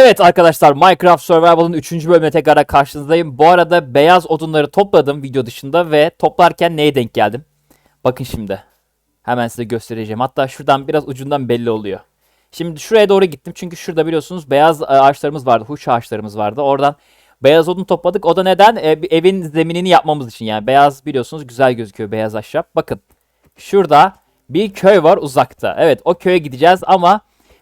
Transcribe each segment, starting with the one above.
Evet arkadaşlar Minecraft Survival'ın 3. bölümüne tekrar karşınızdayım. Bu arada beyaz odunları topladım video dışında ve toplarken neye denk geldim? Bakın şimdi. Hemen size göstereceğim. Hatta şuradan biraz ucundan belli oluyor. Şimdi şuraya doğru gittim çünkü şurada biliyorsunuz beyaz e, ağaçlarımız vardı. Huş ağaçlarımız vardı. Oradan beyaz odun topladık. O da neden? E, evin zeminini yapmamız için yani. Beyaz biliyorsunuz güzel gözüküyor beyaz ahşap. Bakın şurada bir köy var uzakta. Evet o köye gideceğiz ama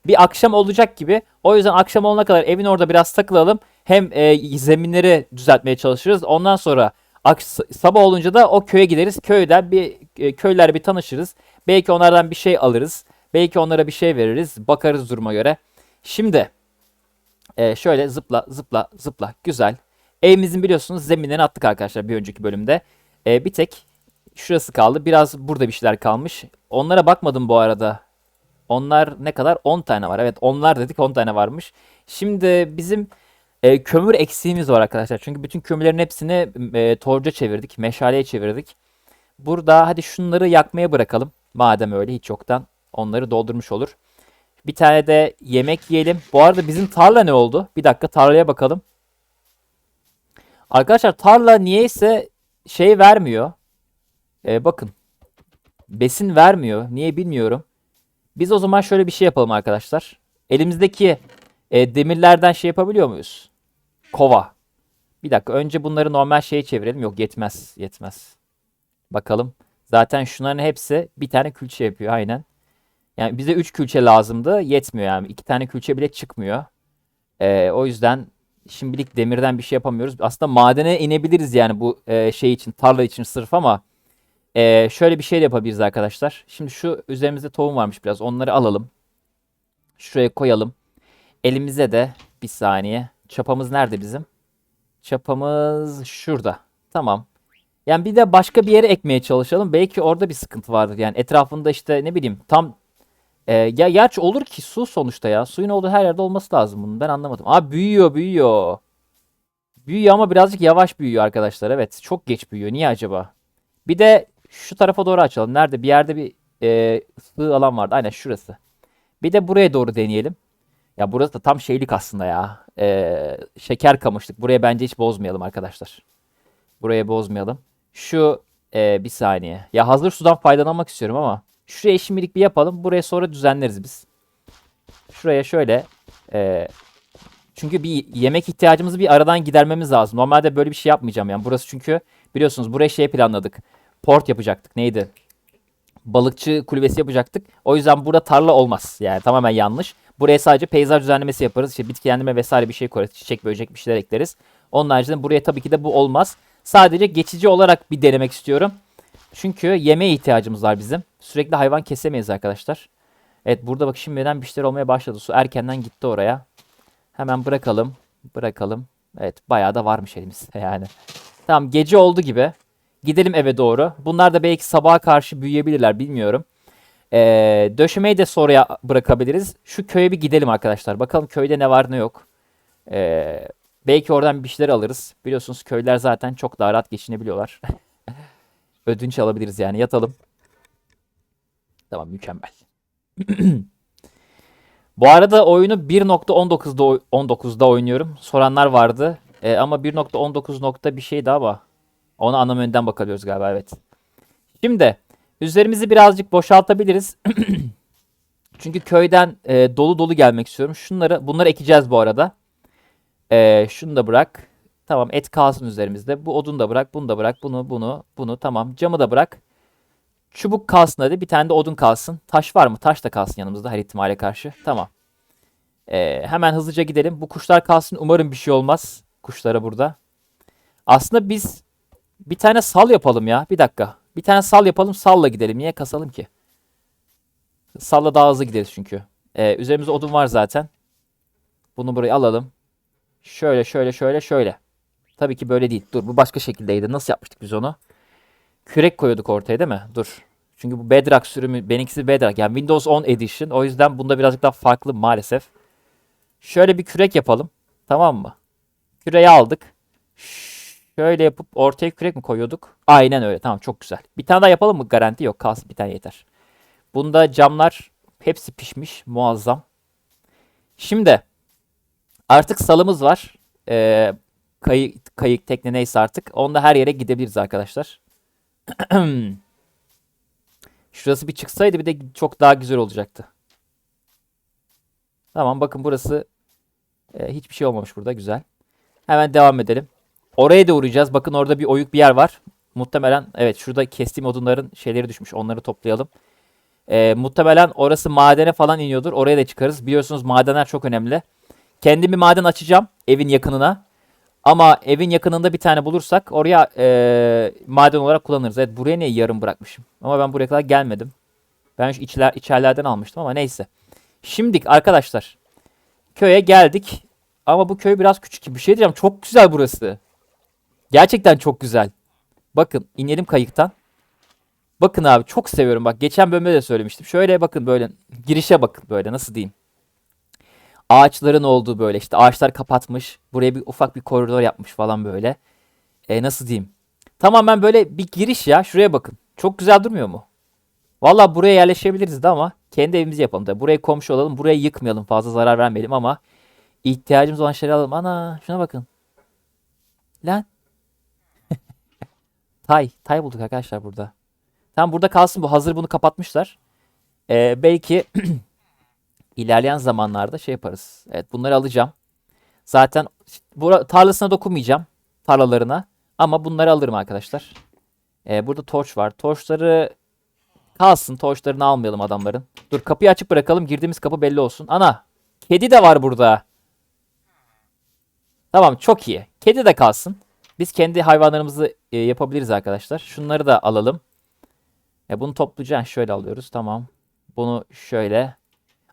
bir akşam olacak gibi. O yüzden akşam olana kadar evin orada biraz takılalım. Hem e, zeminleri düzeltmeye çalışırız. Ondan sonra sabah olunca da o köye gideriz. Köyden bir e, köyler bir tanışırız. Belki onlardan bir şey alırız. Belki onlara bir şey veririz. Bakarız duruma göre. Şimdi e, şöyle zıpla zıpla zıpla. Güzel. Evimizin biliyorsunuz zeminlerini attık arkadaşlar bir önceki bölümde. E, bir tek şurası kaldı. Biraz burada bir şeyler kalmış. Onlara bakmadım bu arada. Onlar ne kadar? 10 tane var. Evet onlar dedik 10 tane varmış. Şimdi bizim e, kömür eksiğimiz var arkadaşlar. Çünkü bütün kömürlerin hepsini e, torca çevirdik. Meşaleye çevirdik. Burada hadi şunları yakmaya bırakalım. Madem öyle hiç yoktan onları doldurmuş olur. Bir tane de yemek yiyelim. Bu arada bizim tarla ne oldu? Bir dakika tarlaya bakalım. Arkadaşlar tarla niyeyse şey vermiyor. E, bakın. Besin vermiyor. Niye bilmiyorum. Biz o zaman şöyle bir şey yapalım arkadaşlar. Elimizdeki e, demirlerden şey yapabiliyor muyuz? Kova. Bir dakika önce bunları normal şeye çevirelim. Yok yetmez. Yetmez. Bakalım. Zaten şunların hepsi bir tane külçe yapıyor aynen. Yani bize 3 külçe lazımdı. Yetmiyor yani. 2 tane külçe bile çıkmıyor. E, o yüzden şimdilik demirden bir şey yapamıyoruz. Aslında madene inebiliriz yani bu e, şey için, tarla için sırf ama ee, şöyle bir şey de yapabiliriz arkadaşlar. Şimdi şu üzerimizde tohum varmış biraz. Onları alalım. Şuraya koyalım. Elimize de bir saniye. Çapamız nerede bizim? Çapamız şurada. Tamam. Yani bir de başka bir yere ekmeye çalışalım. Belki orada bir sıkıntı vardır. Yani etrafında işte ne bileyim tam e, ya gerçi olur ki su sonuçta ya. Suyun olduğu her yerde olması lazım bunun. Ben anlamadım. Aa büyüyor büyüyor. Büyüyor ama birazcık yavaş büyüyor arkadaşlar. Evet çok geç büyüyor. Niye acaba? Bir de şu tarafa doğru açalım. Nerede? Bir yerde bir e, sığ alan vardı. Aynen şurası. Bir de buraya doğru deneyelim. Ya burası da tam şeylik aslında ya. E, şeker kamışlık. Buraya bence hiç bozmayalım arkadaşlar. Buraya bozmayalım. Şu e, bir saniye. Ya hazır sudan faydalanmak istiyorum ama şuraya şimdilik bir yapalım. Buraya sonra düzenleriz biz. Şuraya şöyle e, çünkü bir yemek ihtiyacımızı bir aradan gidermemiz lazım. Normalde böyle bir şey yapmayacağım yani. Burası çünkü biliyorsunuz buraya şey planladık port yapacaktık. Neydi? Balıkçı kulübesi yapacaktık. O yüzden burada tarla olmaz. Yani tamamen yanlış. Buraya sadece peyzaj düzenlemesi yaparız. İşte bitkilendirme vesaire bir şey koyarız. Çiçek, böcek bir şeyler ekleriz. Onun haricinde buraya tabii ki de bu olmaz. Sadece geçici olarak bir denemek istiyorum. Çünkü yemeğe ihtiyacımız var bizim. Sürekli hayvan kesemeyiz arkadaşlar. Evet burada bak şimdiden bir şeyler olmaya başladı. Su erkenden gitti oraya. Hemen bırakalım. Bırakalım. Evet bayağı da varmış elimizde yani. Tamam gece oldu gibi. Gidelim eve doğru. Bunlar da belki sabaha karşı büyüyebilirler bilmiyorum. Ee, döşemeyi de sonraya bırakabiliriz. Şu köye bir gidelim arkadaşlar. Bakalım köyde ne var ne yok. Ee, belki oradan bir şeyler alırız. Biliyorsunuz köyler zaten çok daha rahat geçinebiliyorlar. Ödünç alabiliriz yani. Yatalım. Tamam mükemmel. Bu arada oyunu 1.19'da 19'da oynuyorum. Soranlar vardı. Ee, ama 1.19 nokta bir şey daha var. Ona ana menüden bakıyoruz galiba evet. Şimdi üzerimizi birazcık boşaltabiliriz. Çünkü köyden e, dolu dolu gelmek istiyorum. Şunları bunları ekeceğiz bu arada. E, şunu da bırak. Tamam et kalsın üzerimizde. Bu odun da bırak. Bunu da bırak. Bunu bunu bunu tamam. Camı da bırak. Çubuk kalsın hadi. Bir tane de odun kalsın. Taş var mı? Taş da kalsın yanımızda her ihtimale karşı. Tamam. E, hemen hızlıca gidelim. Bu kuşlar kalsın. Umarım bir şey olmaz. Kuşlara burada. Aslında biz bir tane sal yapalım ya. Bir dakika. Bir tane sal yapalım. Salla gidelim. Niye kasalım ki? Salla daha hızlı gideriz çünkü. Ee, üzerimizde odun var zaten. Bunu buraya alalım. Şöyle şöyle şöyle şöyle. Tabii ki böyle değil. Dur bu başka şekildeydi. Nasıl yapmıştık biz onu? Kürek koyuyorduk ortaya değil mi? Dur. Çünkü bu Bedrock sürümü benimkisi Bedrock. Yani Windows 10 Edition. O yüzden bunda birazcık daha farklı maalesef. Şöyle bir kürek yapalım. Tamam mı? Küreği aldık. Şöyle yapıp ortaya kürek mi koyuyorduk? Aynen öyle. Tamam çok güzel. Bir tane daha yapalım mı? Garanti yok. Kalsın bir tane yeter. Bunda camlar hepsi pişmiş. Muazzam. Şimdi Artık salımız var. Ee, kayık, kayık, tekne neyse artık. Onunla her yere gidebiliriz arkadaşlar. Şurası bir çıksaydı bir de çok daha güzel olacaktı. Tamam bakın burası e, hiçbir şey olmamış burada. Güzel. Hemen devam edelim. Oraya da uğrayacağız. Bakın orada bir oyuk bir yer var. Muhtemelen evet şurada kestiğim odunların şeyleri düşmüş. Onları toplayalım. E, muhtemelen orası madene falan iniyordur. Oraya da çıkarız. Biliyorsunuz madenler çok önemli. Kendim bir maden açacağım evin yakınına. Ama evin yakınında bir tane bulursak oraya e, maden olarak kullanırız. Evet buraya niye yarım bırakmışım? Ama ben buraya kadar gelmedim. Ben şu içler, içerlerden almıştım ama neyse. Şimdilik arkadaşlar köye geldik. Ama bu köy biraz küçük. Bir şey diyeceğim. Çok güzel burası. Gerçekten çok güzel. Bakın inelim kayıktan. Bakın abi çok seviyorum. Bak geçen bölümde de söylemiştim. Şöyle bakın böyle girişe bakın böyle nasıl diyeyim. Ağaçların olduğu böyle işte ağaçlar kapatmış. Buraya bir ufak bir koridor yapmış falan böyle. E, nasıl diyeyim. Tamamen böyle bir giriş ya. Şuraya bakın. Çok güzel durmuyor mu? Valla buraya yerleşebiliriz de ama kendi evimizi yapalım. Tabii buraya komşu olalım. Burayı yıkmayalım. Fazla zarar vermeyelim ama ihtiyacımız olan şeyleri alalım. Ana şuna bakın. Lan. Tay. Tay bulduk arkadaşlar burada. Tam burada kalsın bu. Hazır bunu kapatmışlar. Ee, belki ilerleyen zamanlarda şey yaparız. Evet bunları alacağım. Zaten bura, tarlasına dokunmayacağım. Tarlalarına. Ama bunları alırım arkadaşlar. Ee, burada torç var. Torçları kalsın. Torçlarını almayalım adamların. Dur kapıyı açık bırakalım. Girdiğimiz kapı belli olsun. Ana. Kedi de var burada. Tamam çok iyi. Kedi de kalsın. Biz kendi hayvanlarımızı e, yapabiliriz arkadaşlar. Şunları da alalım. E, bunu toplayacaksın. Şöyle alıyoruz. Tamam. Bunu şöyle.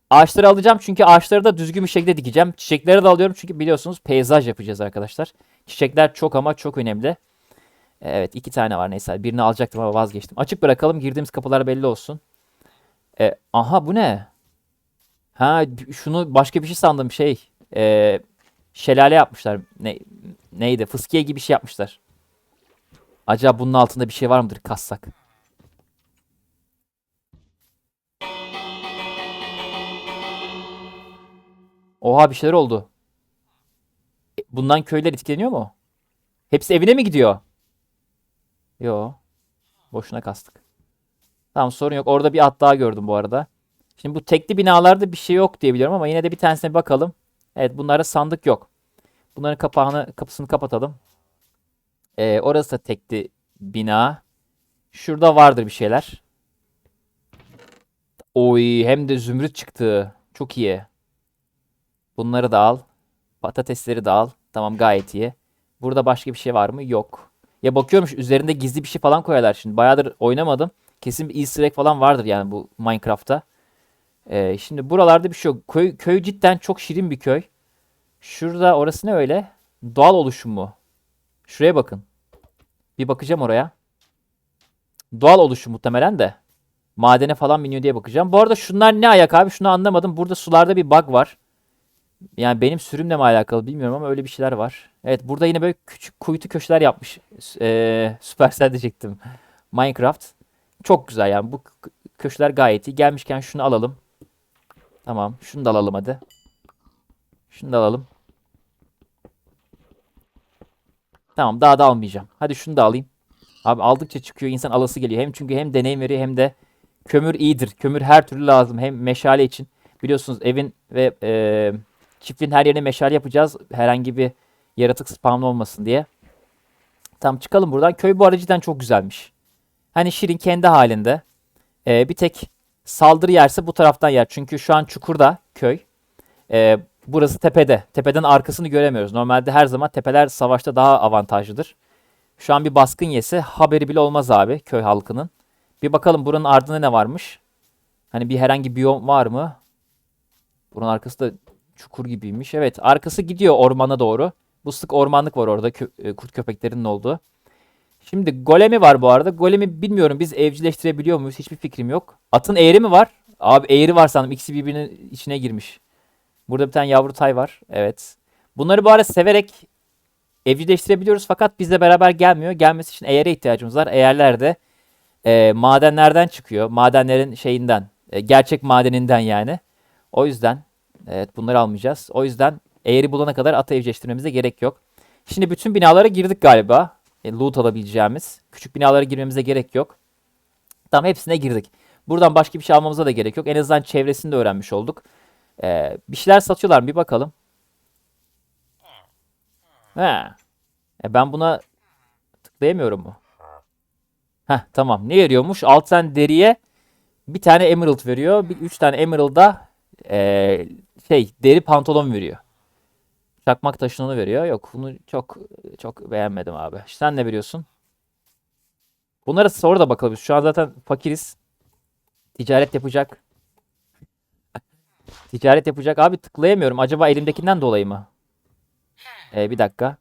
Ağaçları alacağım çünkü ağaçları da düzgün bir şekilde dikeceğim. Çiçekleri de alıyorum çünkü biliyorsunuz peyzaj yapacağız arkadaşlar. Çiçekler çok ama çok önemli. Evet iki tane var neyse. Birini alacaktım ama vazgeçtim. Açık bırakalım. Girdiğimiz kapılar belli olsun. E, aha bu ne? Ha şunu başka bir şey sandım şey. E, şelale yapmışlar. Ne, neydi? Fıskiye gibi bir şey yapmışlar. Acaba bunun altında bir şey var mıdır kassak? Oha bir şeyler oldu. E, Bundan köyler etkileniyor mu? Hepsi evine mi gidiyor? Yo. Boşuna kastık. Tamam sorun yok. Orada bir at daha gördüm bu arada. Şimdi bu tekli binalarda bir şey yok diye biliyorum ama yine de bir tanesine bir bakalım. Evet bunlarda sandık yok. Bunların kapağını kapısını kapatalım. Ee, orası da tekli bina. Şurada vardır bir şeyler. Oy hem de zümrüt çıktı. Çok iyi. Bunları da al. Patatesleri de al. Tamam gayet iyi. Burada başka bir şey var mı? Yok. Ya bakıyorum şu üzerinde gizli bir şey falan koyarlar şimdi. Bayağıdır oynamadım. Kesin bir easter egg falan vardır yani bu Minecraft'ta. Ee, şimdi buralarda bir şey yok. Köy, köy cidden çok şirin bir köy. Şurada orası ne öyle? Doğal oluşum mu? Şuraya bakın. Bir bakacağım oraya. Doğal oluşum muhtemelen de. Madene falan biniyor diye bakacağım. Bu arada şunlar ne ayak abi? Şunu anlamadım. Burada sularda bir bug var. Yani benim sürümle mi alakalı bilmiyorum ama öyle bir şeyler var. Evet burada yine böyle küçük kuytu köşeler yapmış. Ee, Supercell diyecektim. Minecraft. Çok güzel yani bu köşeler gayet iyi. Gelmişken şunu alalım. Tamam şunu da alalım hadi. Şunu da alalım. Tamam daha da almayacağım. Hadi şunu da alayım. Abi aldıkça çıkıyor insan alası geliyor. Hem çünkü hem deneyim veriyor hem de kömür iyidir. Kömür her türlü lazım. Hem meşale için. Biliyorsunuz evin ve e, çiftliğin her yerine meşale yapacağız. Herhangi bir yaratık spawn olmasın diye. Tamam çıkalım buradan. Köy bu arada cidden çok güzelmiş. Hani Şirin kendi halinde. E, bir tek saldırı yerse bu taraftan yer. Çünkü şu an çukurda köy. E, burası tepede. Tepeden arkasını göremiyoruz. Normalde her zaman tepeler savaşta daha avantajlıdır. Şu an bir baskın yese haberi bile olmaz abi köy halkının. Bir bakalım buranın ardında ne varmış. Hani bir herhangi biyom var mı? Buranın arkası da çukur gibiymiş. Evet arkası gidiyor ormana doğru. Bu sık ormanlık var orada kö e, kurt köpeklerinin olduğu. Şimdi golemi var bu arada. Golemi bilmiyorum biz evcilleştirebiliyor muyuz? Hiçbir fikrim yok. Atın eğri mi var? Abi eğri var sandım. İkisi birbirinin içine girmiş. Burada bir tane yavru tay var. Evet. Bunları bu arada severek evcilleştirebiliyoruz fakat bizle beraber gelmiyor. Gelmesi için eğere ihtiyacımız var. Eğerler de e, madenlerden çıkıyor. Madenlerin şeyinden. E, gerçek madeninden yani. O yüzden evet bunları almayacağız. O yüzden Eğri bulana kadar ata evcilleştirmemize gerek yok. Şimdi bütün binalara girdik galiba. E, loot alabileceğimiz. Küçük binalara girmemize gerek yok. Tamam hepsine girdik. Buradan başka bir şey almamıza da gerek yok. En azından çevresini de öğrenmiş olduk. Ee, bir şeyler satıyorlar mı? Bir bakalım. He. E ben buna tıklayamıyorum mu? Heh tamam. Ne veriyormuş? 6 tane deriye bir tane emerald veriyor. Bir, 3 tane emerald'a ee, şey deri pantolon veriyor. Çakmak taşını veriyor. Yok bunu çok çok beğenmedim abi. Sen ne veriyorsun? Bunlara sonra da bakalım. Şu an zaten fakiriz. Ticaret yapacak. Ticaret yapacak. Abi tıklayamıyorum. Acaba elimdekinden dolayı mı? Ee, bir dakika.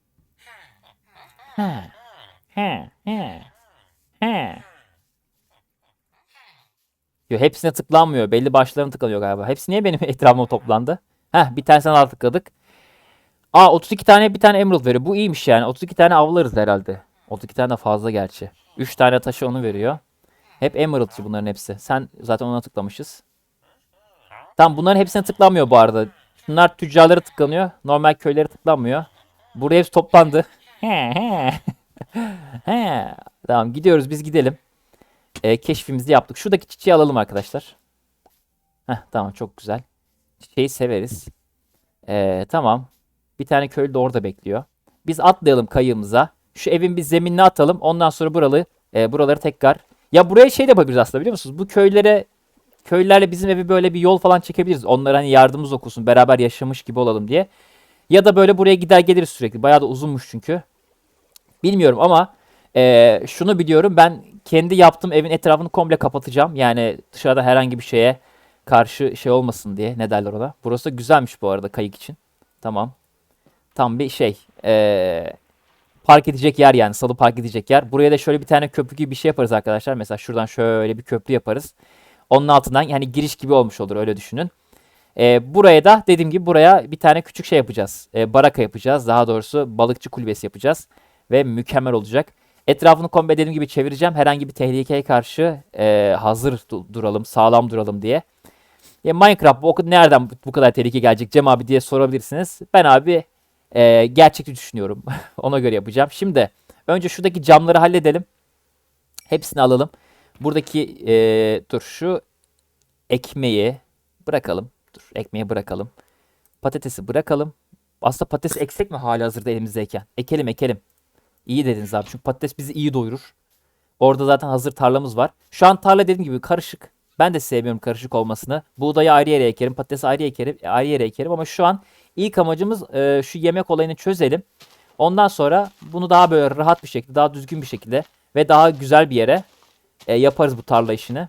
Yo, hepsine tıklanmıyor. Belli başlarına tıklanıyor galiba. Hepsi niye benim etrafıma toplandı? Heh bir tanesine daha tıkladık. Aa 32 tane bir tane emerald veriyor. Bu iyiymiş yani. 32 tane avlarız herhalde. 32 tane de fazla gerçi. 3 tane taşı onu veriyor. Hep emeraldçı bunların hepsi. Sen zaten ona tıklamışız. Tamam bunların hepsine tıklanmıyor bu arada. Bunlar tüccarlara tıklanıyor. Normal köylere tıklanmıyor. Buraya hepsi toplandı. He he. He. Tamam gidiyoruz biz gidelim. Ee, keşfimizi yaptık. Şuradaki çiçeği alalım arkadaşlar. Heh, tamam çok güzel. Çiçeği severiz. Ee, tamam. Bir tane köylü de orada bekliyor. Biz atlayalım kayığımıza. Şu evin bir zeminine atalım. Ondan sonra buralı e, buraları tekrar. Ya buraya şey de yapabiliriz aslında biliyor musunuz? Bu köylere köylülerle bizim evi böyle bir yol falan çekebiliriz. Onlara hani yardımımız okusun. Beraber yaşamış gibi olalım diye. Ya da böyle buraya gider geliriz sürekli. Bayağı da uzunmuş çünkü. Bilmiyorum ama e, şunu biliyorum. Ben kendi yaptığım evin etrafını komple kapatacağım. Yani dışarıda herhangi bir şeye karşı şey olmasın diye. Ne derler ona? Burası güzelmiş bu arada kayık için. Tamam. Tam bir şey. Eee park edecek yer yani. Salı park edecek yer. Buraya da şöyle bir tane köprü gibi bir şey yaparız arkadaşlar. Mesela şuradan şöyle bir köprü yaparız. Onun altından yani giriş gibi olmuş olur öyle düşünün. Ee, buraya da dediğim gibi buraya bir tane küçük şey yapacağız. Ee, baraka yapacağız. Daha doğrusu balıkçı kulübesi yapacağız. Ve mükemmel olacak. Etrafını komple dediğim gibi çevireceğim. Herhangi bir tehlikeye karşı e, hazır du- duralım, sağlam duralım diye. Ya Minecraft bu nereden bu kadar tehlike gelecek Cem abi diye sorabilirsiniz. Ben abi e, gerçekçi düşünüyorum. Ona göre yapacağım. Şimdi önce şuradaki camları halledelim. Hepsini alalım. Buradaki e, dur şu ekmeği bırakalım. Dur ekmeği bırakalım. Patatesi bırakalım. Aslında patates eksek mi hali hazırda elimizdeyken? Ekelim ekelim. İyi dediniz abi. Çünkü patates bizi iyi doyurur. Orada zaten hazır tarlamız var. Şu an tarla dediğim gibi karışık. Ben de sevmiyorum karışık olmasını. Buğdayı ayrı yere ekerim, patatesi ayrı ekerim, ayrı yere ekerim ama şu an ilk amacımız e, şu yemek olayını çözelim. Ondan sonra bunu daha böyle rahat bir şekilde, daha düzgün bir şekilde ve daha güzel bir yere e, yaparız bu tarla işini.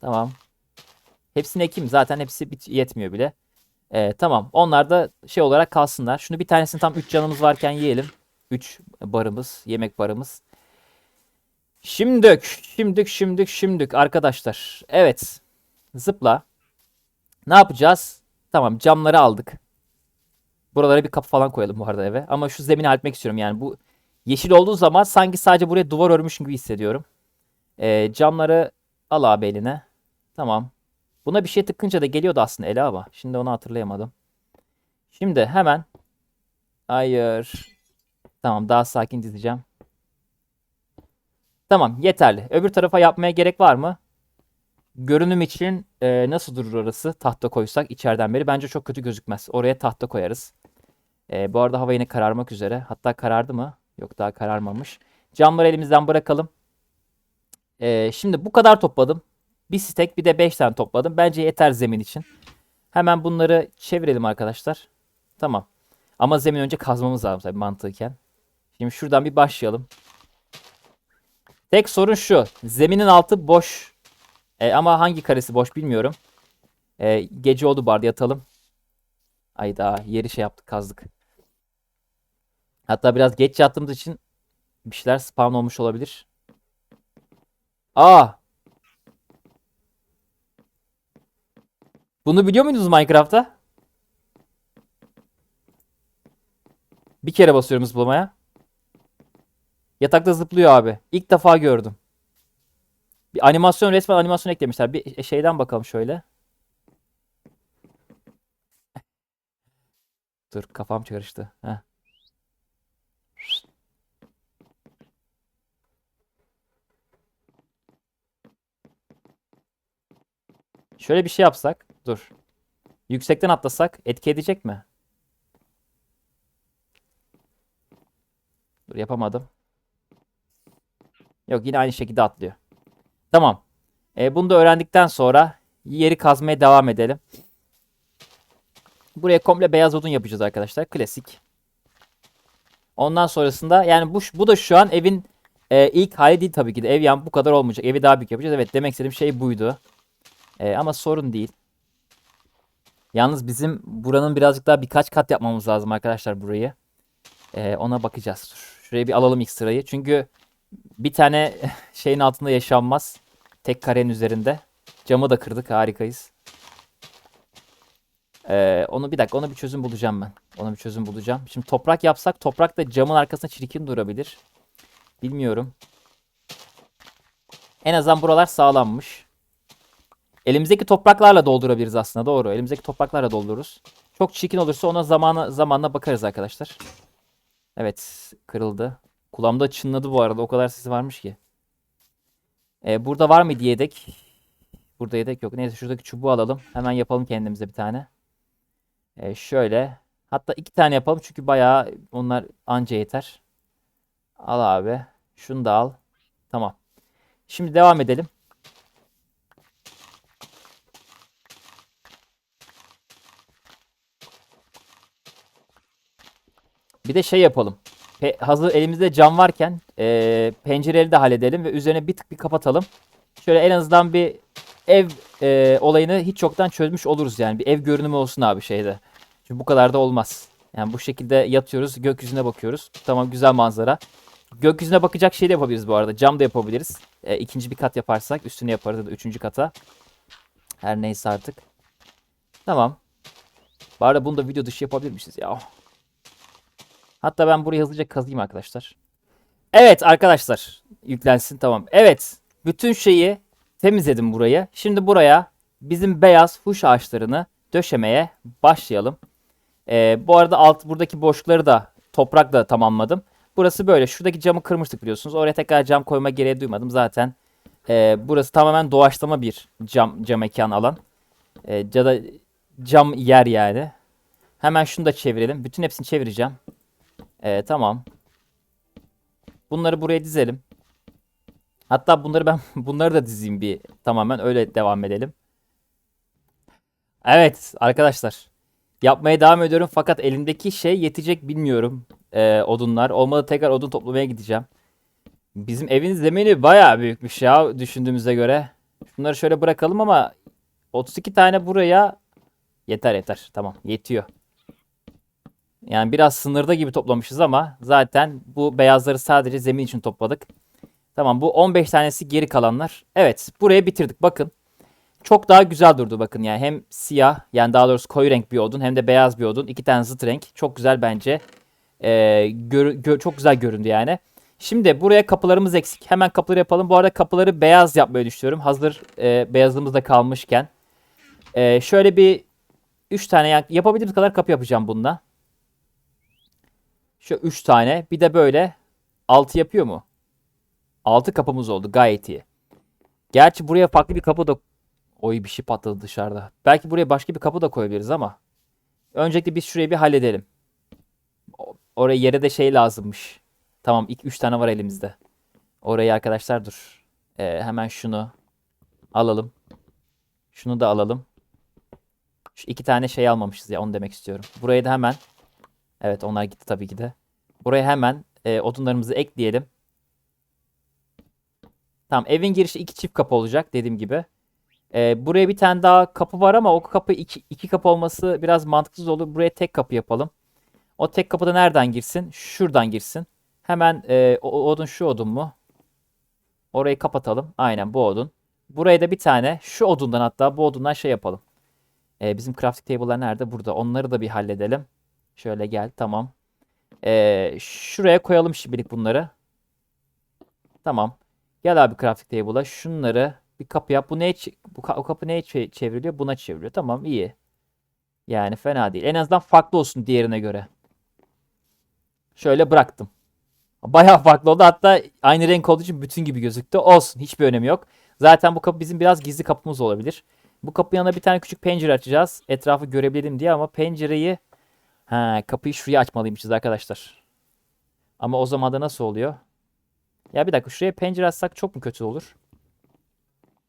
Tamam. Hepsini ekeyim zaten hepsi yetmiyor bile. E, tamam. Onlar da şey olarak kalsınlar. Şunu bir tanesini tam 3 canımız varken yiyelim. 3 barımız, yemek barımız. Şimdük, şimdük, şimdük, şimdük arkadaşlar. Evet. Zıpla. Ne yapacağız? Tamam camları aldık. Buralara bir kapı falan koyalım bu arada eve. Ama şu zemini halletmek istiyorum yani. Bu yeşil olduğu zaman sanki sadece buraya duvar örmüş gibi hissediyorum. Ee, camları al abi eline. Tamam. Buna bir şey tıkınca da geliyordu aslında ele ama. Şimdi onu hatırlayamadım. Şimdi hemen. Hayır. Tamam daha sakin dizeceğim. Tamam yeterli. Öbür tarafa yapmaya gerek var mı? Görünüm için e, nasıl durur orası? Tahta koysak içeriden beri bence çok kötü gözükmez. Oraya tahta koyarız. E, bu arada hava yine kararmak üzere. Hatta karardı mı? Yok daha kararmamış. Camları elimizden bırakalım. E, şimdi bu kadar topladım. Bir stek bir de 5 tane topladım. Bence yeter zemin için. Hemen bunları çevirelim arkadaşlar. Tamam. Ama zemin önce kazmamız lazım tabii mantıken. Şimdi şuradan bir başlayalım. Tek sorun şu. Zeminin altı boş. E, ama hangi karesi boş bilmiyorum. E, gece oldu bari yatalım. Ayda yeri şey yaptık kazdık. Hatta biraz geç yattığımız için bir şeyler spawn olmuş olabilir. Aa! Bunu biliyor muydunuz Minecraft'ta? Bir kere basıyorum zıplamaya. Yatakta zıplıyor abi. İlk defa gördüm. Bir animasyon resmen animasyon eklemişler. Bir şeyden bakalım şöyle. Dur kafam karıştı. Heh. Şöyle bir şey yapsak. Dur. Yüksekten atlasak etki edecek mi? Dur yapamadım. Yok yine aynı şekilde atlıyor. Tamam. E, bunu da öğrendikten sonra yeri kazmaya devam edelim. Buraya komple beyaz odun yapacağız arkadaşlar. Klasik. Ondan sonrasında yani bu bu da şu an evin e, ilk hali değil tabii ki de. Ev yani bu kadar olmayacak. Evi daha büyük yapacağız. Evet demek istediğim şey buydu. E, ama sorun değil. Yalnız bizim buranın birazcık daha birkaç kat yapmamız lazım arkadaşlar burayı. E, ona bakacağız. Dur. Şuraya bir alalım ilk sırayı. Çünkü bir tane şeyin altında yaşanmaz. Tek karenin üzerinde. Camı da kırdık. Harikayız. Ee, onu bir dakika ona bir çözüm bulacağım ben. Ona bir çözüm bulacağım. Şimdi toprak yapsak toprak da camın arkasında çirkin durabilir. Bilmiyorum. En azından buralar sağlammış. Elimizdeki topraklarla doldurabiliriz aslında. Doğru. Elimizdeki topraklarla doldururuz. Çok çirkin olursa ona zamanla zamanla bakarız arkadaşlar. Evet, kırıldı. Kulağımda çınladı bu arada. O kadar sesi varmış ki. Ee, burada var mı yedek? Burada yedek yok. Neyse şuradaki çubuğu alalım. Hemen yapalım kendimize bir tane. Ee, şöyle. Hatta iki tane yapalım çünkü bayağı onlar anca yeter. Al abi. Şunu da al. Tamam. Şimdi devam edelim. Bir de şey yapalım. Pe- hazır elimizde cam varken e, pencereleri de halledelim ve üzerine bir tık bir kapatalım. Şöyle en azından bir ev e, olayını hiç çoktan çözmüş oluruz yani. Bir ev görünümü olsun abi şeyde. Çünkü bu kadar da olmaz. Yani bu şekilde yatıyoruz, gökyüzüne bakıyoruz. Tamam güzel manzara. Gökyüzüne bakacak şey de yapabiliriz bu arada. Cam da yapabiliriz. E, ikinci bir kat yaparsak üstüne yaparız ya da üçüncü kata. Her neyse artık. Tamam. Arada bunu da video dışı yapabilirmişiz ya. Hatta ben burayı hızlıca kazıyım arkadaşlar. Evet arkadaşlar. Yüklensin tamam. Evet. Bütün şeyi temizledim burayı. Şimdi buraya bizim beyaz huş ağaçlarını döşemeye başlayalım. Ee, bu arada alt buradaki boşlukları da toprakla tamamladım. Burası böyle. Şuradaki camı kırmıştık biliyorsunuz. Oraya tekrar cam koyma gereği duymadım. Zaten e, burası tamamen doğaçlama bir cam cam mekan alan. E, ya cam yer yani. Hemen şunu da çevirelim. Bütün hepsini çevireceğim. Ee, tamam. Bunları buraya dizelim. Hatta bunları ben bunları da dizeyim bir tamamen öyle devam edelim. Evet arkadaşlar. Yapmaya devam ediyorum fakat elimdeki şey yetecek bilmiyorum. Ee, odunlar. Olmadı tekrar odun toplamaya gideceğim. Bizim evin zemini bayağı büyükmüş ya düşündüğümüze göre. Şunları şöyle bırakalım ama 32 tane buraya yeter yeter. Tamam yetiyor. Yani biraz sınırda gibi toplamışız ama zaten bu beyazları sadece zemin için topladık. Tamam bu 15 tanesi geri kalanlar. Evet buraya bitirdik bakın. Çok daha güzel durdu bakın yani hem siyah yani daha doğrusu koyu renk bir odun hem de beyaz bir odun. iki tane zıt renk. Çok güzel bence. Ee, gör, gör, çok güzel göründü yani. Şimdi buraya kapılarımız eksik. Hemen kapıları yapalım. Bu arada kapıları beyaz yapmayı düşünüyorum. Hazır e, beyazımız da kalmışken. E, şöyle bir 3 tane yani yapabildiğimiz kadar kapı yapacağım bununla. Şu 3 tane. Bir de böyle 6 yapıyor mu? 6 kapımız oldu. Gayet iyi. Gerçi buraya farklı bir kapı da... Oy bir şey patladı dışarıda. Belki buraya başka bir kapı da koyabiliriz ama. Öncelikle biz şurayı bir halledelim. Oraya yere de şey lazımmış. Tamam ilk 3 tane var elimizde. Orayı arkadaşlar dur. Ee, hemen şunu alalım. Şunu da alalım. Şu iki tane şey almamışız ya onu demek istiyorum. Burayı da hemen Evet onlar gitti tabii ki de. Buraya hemen e, odunlarımızı ekleyelim. Tamam evin girişi iki çift kapı olacak dediğim gibi. E, buraya bir tane daha kapı var ama o kapı iki, iki kapı olması biraz mantıksız olur. Buraya tek kapı yapalım. O tek kapıda nereden girsin? Şuradan girsin. Hemen e, o, odun şu odun mu? Orayı kapatalım. Aynen bu odun. Buraya da bir tane şu odundan hatta bu odundan şey yapalım. E, bizim crafting table'lar nerede? Burada. Onları da bir halledelim. Şöyle gel. Tamam. Ee, şuraya koyalım şimdilik bunları. Tamam. Gel abi crafting table'a. Şunları bir kapı yap. Bu ne bu kapı neye çevriliyor? Buna çevriliyor. Tamam iyi. Yani fena değil. En azından farklı olsun diğerine göre. Şöyle bıraktım. Bayağı farklı oldu. Hatta aynı renk olduğu için bütün gibi gözüktü. Olsun. Hiçbir önemi yok. Zaten bu kapı bizim biraz gizli kapımız olabilir. Bu kapı yanına bir tane küçük pencere açacağız. Etrafı görebilirim diye ama pencereyi ha kapıyı şuraya açmalıymışız arkadaşlar. Ama o zaman da nasıl oluyor? Ya bir dakika şuraya pencere açsak çok mu kötü olur?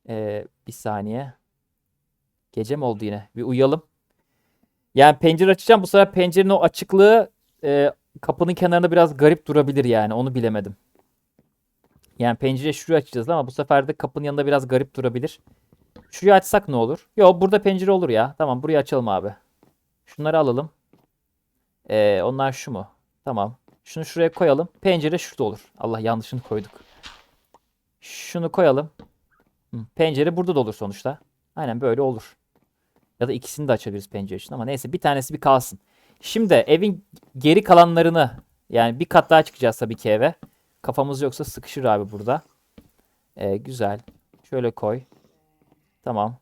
Ee, bir saniye. Gece mi oldu yine? Bir uyuyalım. Yani pencere açacağım. Bu sefer pencerenin o açıklığı e, kapının kenarında biraz garip durabilir yani. Onu bilemedim. Yani pencere şuraya açacağız ama bu sefer de kapının yanında biraz garip durabilir. Şurayı açsak ne olur? Yok burada pencere olur ya. Tamam burayı açalım abi. Şunları alalım. Ee, onlar şu mu? Tamam. Şunu şuraya koyalım. Pencere şurada olur. Allah yanlışını koyduk. Şunu koyalım. Pencere burada da olur sonuçta. Aynen böyle olur. Ya da ikisini de açabiliriz pencere için ama neyse bir tanesi bir kalsın. Şimdi evin geri kalanlarını yani bir kat daha çıkacağız tabii ki eve. Kafamız yoksa sıkışır abi burada. Ee, güzel. Şöyle koy. Tamam.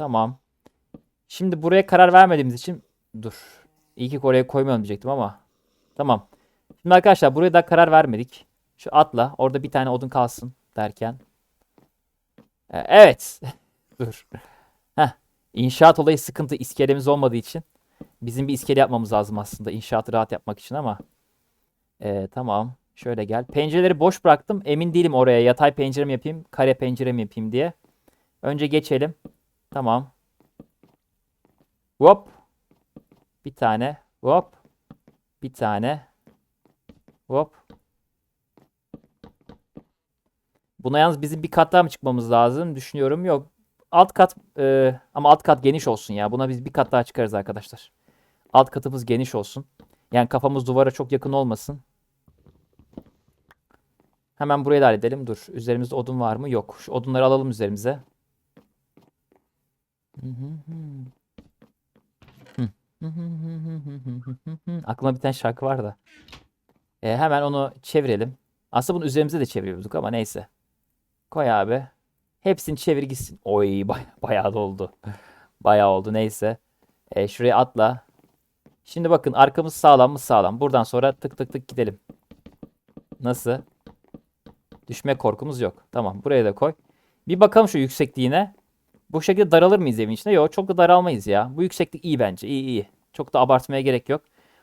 Tamam. Şimdi buraya karar vermediğimiz için dur. İyi ki oraya koymayalım diyecektim ama. Tamam. Şimdi arkadaşlar buraya da karar vermedik. Şu atla. Orada bir tane odun kalsın derken. Ee, Evet. Dur. Heh. İnşaat olayı sıkıntı. İskelemiz olmadığı için. Bizim bir iskele yapmamız lazım aslında. İnşaatı rahat yapmak için ama. Ee, tamam. Şöyle gel. Pencereleri boş bıraktım. Emin değilim oraya yatay pencere mi yapayım, kare pencere mi yapayım diye. Önce geçelim. Tamam. Hop. Bir tane. Hop. Bir tane. Hop. Buna yalnız bizim bir kat daha mı çıkmamız lazım? Düşünüyorum. Yok. Alt kat e, ama alt kat geniş olsun ya. Buna biz bir kat daha çıkarız arkadaşlar. Alt katımız geniş olsun. Yani kafamız duvara çok yakın olmasın. Hemen burayı da halledelim. Dur. Üzerimizde odun var mı? Yok. Şu odunları alalım üzerimize. Aklıma bir tane şarkı var da. E, hemen onu çevirelim. Aslında bunu üzerimize de çeviriyorduk ama neyse. Koy abi. Hepsini çevir gitsin. Oy bay bayağı da oldu. Bayağı oldu neyse. E, şuraya atla. Şimdi bakın arkamız sağlam mı sağlam. Buradan sonra tık tık tık gidelim. Nasıl? Düşme korkumuz yok. Tamam buraya da koy. Bir bakalım şu yüksekliğine. Bu şekilde daralır mıyız evin içinde? Yok çok da daralmayız ya. Bu yükseklik iyi bence. İyi iyi. Çok da abartmaya gerek yok.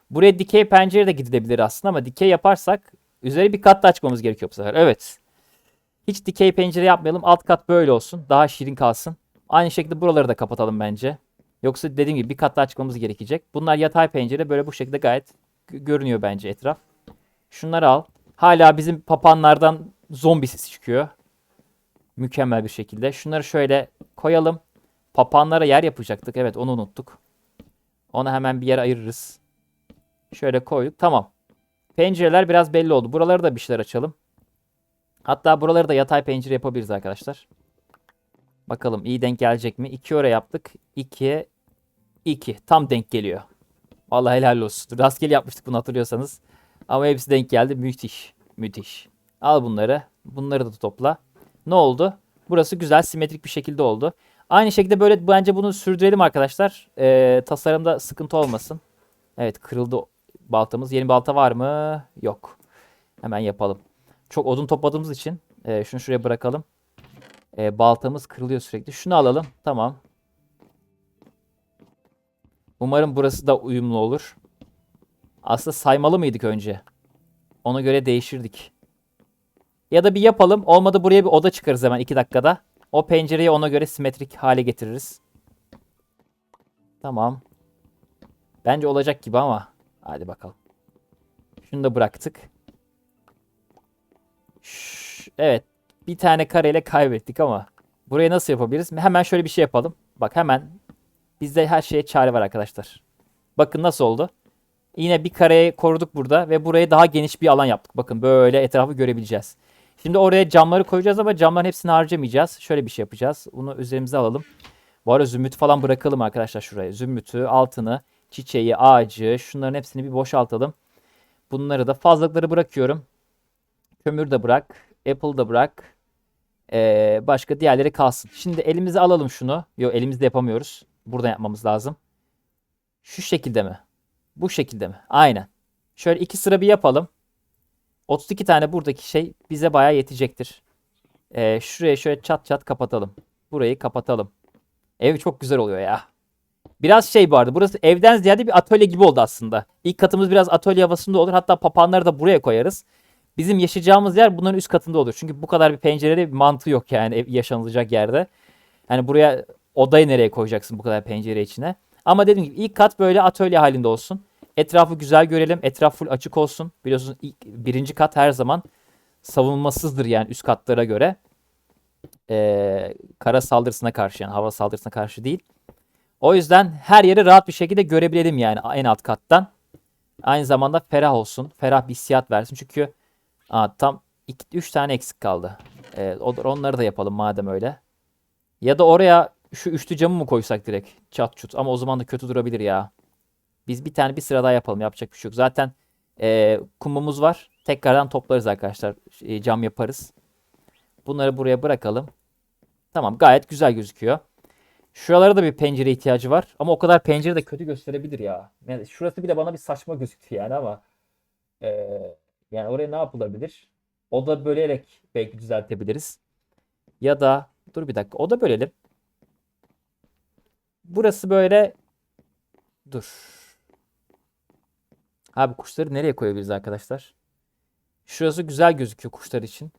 Buraya dikey pencere de gidilebilir aslında ama dikey yaparsak üzeri bir kat da açmamız gerekiyor bu sefer. Evet. Hiç dikey pencere yapmayalım. Alt kat böyle olsun. Daha şirin kalsın. Aynı şekilde buraları da kapatalım bence. Yoksa dediğim gibi bir kat daha çıkmamız gerekecek. Bunlar yatay pencere böyle bu şekilde gayet gö- görünüyor bence etraf. Şunları al. Hala bizim papanlardan zombi sesi çıkıyor. Mükemmel bir şekilde. Şunları şöyle koyalım. Papağanlara yer yapacaktık. Evet onu unuttuk. Ona hemen bir yer ayırırız. Şöyle koyduk. Tamam. Pencereler biraz belli oldu. Buraları da bir şeyler açalım. Hatta buraları da yatay pencere yapabiliriz arkadaşlar. Bakalım iyi denk gelecek mi? 2 oraya yaptık. 2'ye 2. Tam denk geliyor. Vallahi helal olsun. Rastgele yapmıştık bunu hatırlıyorsanız. Ama hepsi denk geldi. Müthiş. Müthiş. Al bunları. Bunları da topla. Ne oldu? Burası güzel simetrik bir şekilde oldu. Aynı şekilde böyle bence bunu sürdürelim arkadaşlar. Ee, tasarımda sıkıntı olmasın. Evet kırıldı baltamız. Yeni balta var mı? Yok. Hemen yapalım. Çok odun topladığımız için e, şunu şuraya bırakalım. E, baltamız kırılıyor sürekli. Şunu alalım. Tamam. Umarım burası da uyumlu olur. Aslında saymalı mıydık önce? Ona göre değişirdik. Ya da bir yapalım. Olmadı buraya bir oda çıkarız hemen 2 dakikada. O pencereyi ona göre simetrik hale getiririz. Tamam. Bence olacak gibi ama. Hadi bakalım. Şunu da bıraktık. Şş, evet. Bir tane kareyle kaybettik ama. Burayı nasıl yapabiliriz? Hemen şöyle bir şey yapalım. Bak hemen. Bizde her şeye çare var arkadaşlar. Bakın nasıl oldu. Yine bir kareyi koruduk burada ve buraya daha geniş bir alan yaptık. Bakın böyle etrafı görebileceğiz. Şimdi oraya camları koyacağız ama camların hepsini harcamayacağız. Şöyle bir şey yapacağız. Bunu üzerimize alalım. Bu arada zümrüt falan bırakalım arkadaşlar şuraya. Zümrütü, altını, çiçeği, ağacı şunların hepsini bir boşaltalım. Bunları da fazlalıkları bırakıyorum. Kömür de bırak. Apple da bırak. Ee, başka diğerleri kalsın. Şimdi elimize alalım şunu. Yok elimizde yapamıyoruz. Buradan yapmamız lazım. Şu şekilde mi? Bu şekilde mi? Aynen. Şöyle iki sıra bir yapalım. 32 tane buradaki şey bize bayağı yetecektir. Ee, şuraya şöyle çat çat kapatalım. Burayı kapatalım. Ev çok güzel oluyor ya. Biraz şey vardı. Burası evden ziyade bir atölye gibi oldu aslında. İlk katımız biraz atölye havasında olur. Hatta papağanları da buraya koyarız. Bizim yaşayacağımız yer bunların üst katında olur. Çünkü bu kadar bir pencereli bir mantığı yok yani ev- yaşanılacak yerde. Hani buraya odayı nereye koyacaksın bu kadar pencere içine. Ama dediğim gibi ilk kat böyle atölye halinde olsun. Etrafı güzel görelim. Etraf full açık olsun. Biliyorsunuz ilk, birinci kat her zaman savunmasızdır yani üst katlara göre. Ee, kara saldırısına karşı yani hava saldırısına karşı değil. O yüzden her yeri rahat bir şekilde görebilelim yani en alt kattan. Aynı zamanda ferah olsun. Ferah bir hissiyat versin. Çünkü aa, tam 3 tane eksik kaldı. Ee, onları da yapalım madem öyle. Ya da oraya şu üçlü camı mı koysak direkt? Çat çut. Ama o zaman da kötü durabilir ya. Biz bir tane bir sıra daha yapalım. Yapacak bir şey yok. Zaten e, kumumuz var. Tekrardan toplarız arkadaşlar. E, cam yaparız. Bunları buraya bırakalım. Tamam gayet güzel gözüküyor. Şuralara da bir pencere ihtiyacı var. Ama o kadar pencere de kötü gösterebilir ya. Yani şurası bile bana bir saçma gözüktü yani ama e, yani oraya ne yapılabilir? Oda bölerek belki düzeltebiliriz. Ya da dur bir dakika oda bölelim. Burası böyle dur. Abi kuşları nereye koyabiliriz arkadaşlar? Şurası güzel gözüküyor kuşlar için.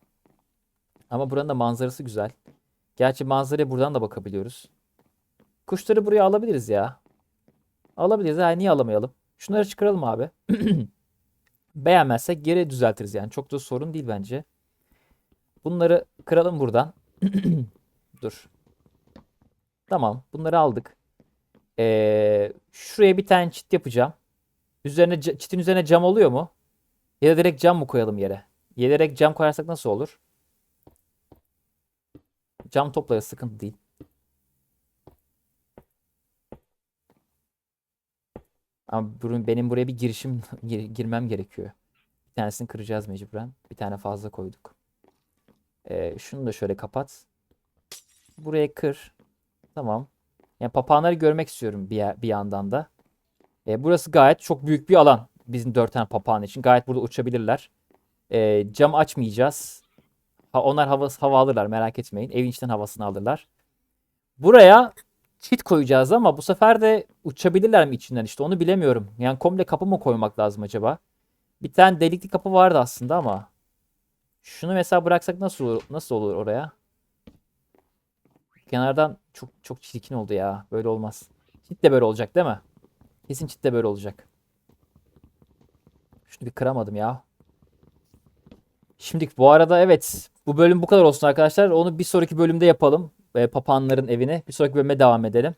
Ama buranın da manzarası güzel. Gerçi manzaraya buradan da bakabiliyoruz. Kuşları buraya alabiliriz ya. Alabiliriz. Ha, niye alamayalım? Şunları çıkaralım abi. Beğenmezsek geri düzeltiriz yani. Çok da sorun değil bence. Bunları kıralım buradan. Dur. Tamam. Bunları aldık. Ee, şuraya bir tane çit yapacağım. Üzerine çitin üzerine cam oluyor mu? Ya da direkt cam mı koyalım yere? Ya direkt cam koyarsak nasıl olur? Cam toplarız sıkıntı değil. Ama benim buraya bir girişim gir- girmem gerekiyor. Bir tanesini kıracağız mecburen. Bir tane fazla koyduk. Ee, şunu da şöyle kapat. Buraya kır. Tamam. Yani papağanları görmek istiyorum bir, bir yandan da. Ee, burası gayet çok büyük bir alan. Bizim dört tane papağan için. Gayet burada uçabilirler. Ee, cam açmayacağız. Ha, onlar hava, hava alırlar merak etmeyin. Evin içinden havasını alırlar. Buraya çit koyacağız ama bu sefer de uçabilirler mi içinden işte onu bilemiyorum. Yani komple kapı mı koymak lazım acaba? Bir tane delikli kapı vardı aslında ama. Şunu mesela bıraksak nasıl olur, nasıl olur oraya? Kenardan çok çok çirkin oldu ya. Böyle olmaz. Çit de böyle olacak değil mi? Kesin çit de böyle olacak. Şunu bir kıramadım ya. Şimdi bu arada evet bu bölüm bu kadar olsun arkadaşlar. Onu bir sonraki bölümde yapalım. E, papağanların evini. Bir sonraki bölüme devam edelim.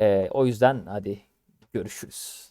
E, o yüzden hadi görüşürüz.